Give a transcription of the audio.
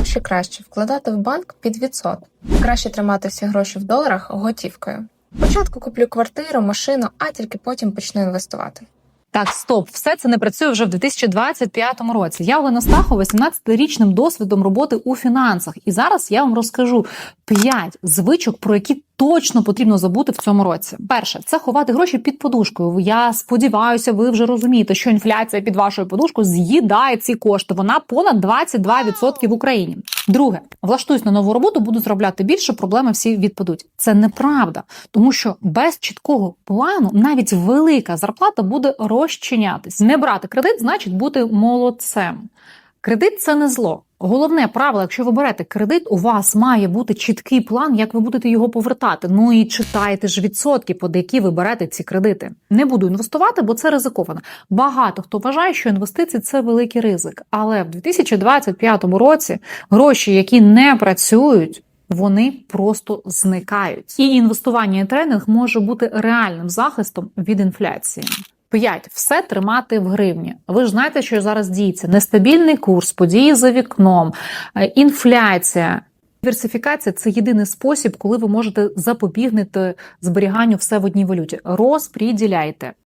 довше краще вкладати в банк під відсоток. Краще тримати всі гроші в доларах готівкою. Спочатку куплю квартиру, машину, а тільки потім почну інвестувати. Так, стоп, все це не працює вже в 2025 році. Я Олена Стахова, 18-річним досвідом роботи у фінансах. І зараз я вам розкажу 5 звичок, про які точно потрібно забути в цьому році. Перше, це ховати гроші під подушкою. Я сподіваюся, ви вже розумієте, що інфляція під вашою подушкою з'їдає ці кошти. Вона понад 22% в Україні. Друге, влаштуюсь на нову роботу, буду заробляти більше, проблеми всі відпадуть. Це неправда, тому що без чіткого плану навіть велика зарплата буде розчинятись. Не брати кредит значить бути молодцем. Кредит це не зло. Головне правило, якщо ви берете кредит, у вас має бути чіткий план, як ви будете його повертати. Ну і читайте ж відсотки, під які ви берете ці кредити. Не буду інвестувати, бо це ризиковано. Багато хто вважає, що інвестиції це великий ризик. Але в 2025 році гроші, які не працюють. Вони просто зникають, і інвестування і тренінг може бути реальним захистом від інфляції. 5. Все тримати в гривні. Ви ж знаєте, що зараз діється нестабільний курс, події за вікном, е, інфляція. Диверсифікація це єдиний спосіб, коли ви можете запобігнути зберіганню все в одній валюті. Розпріділяйте.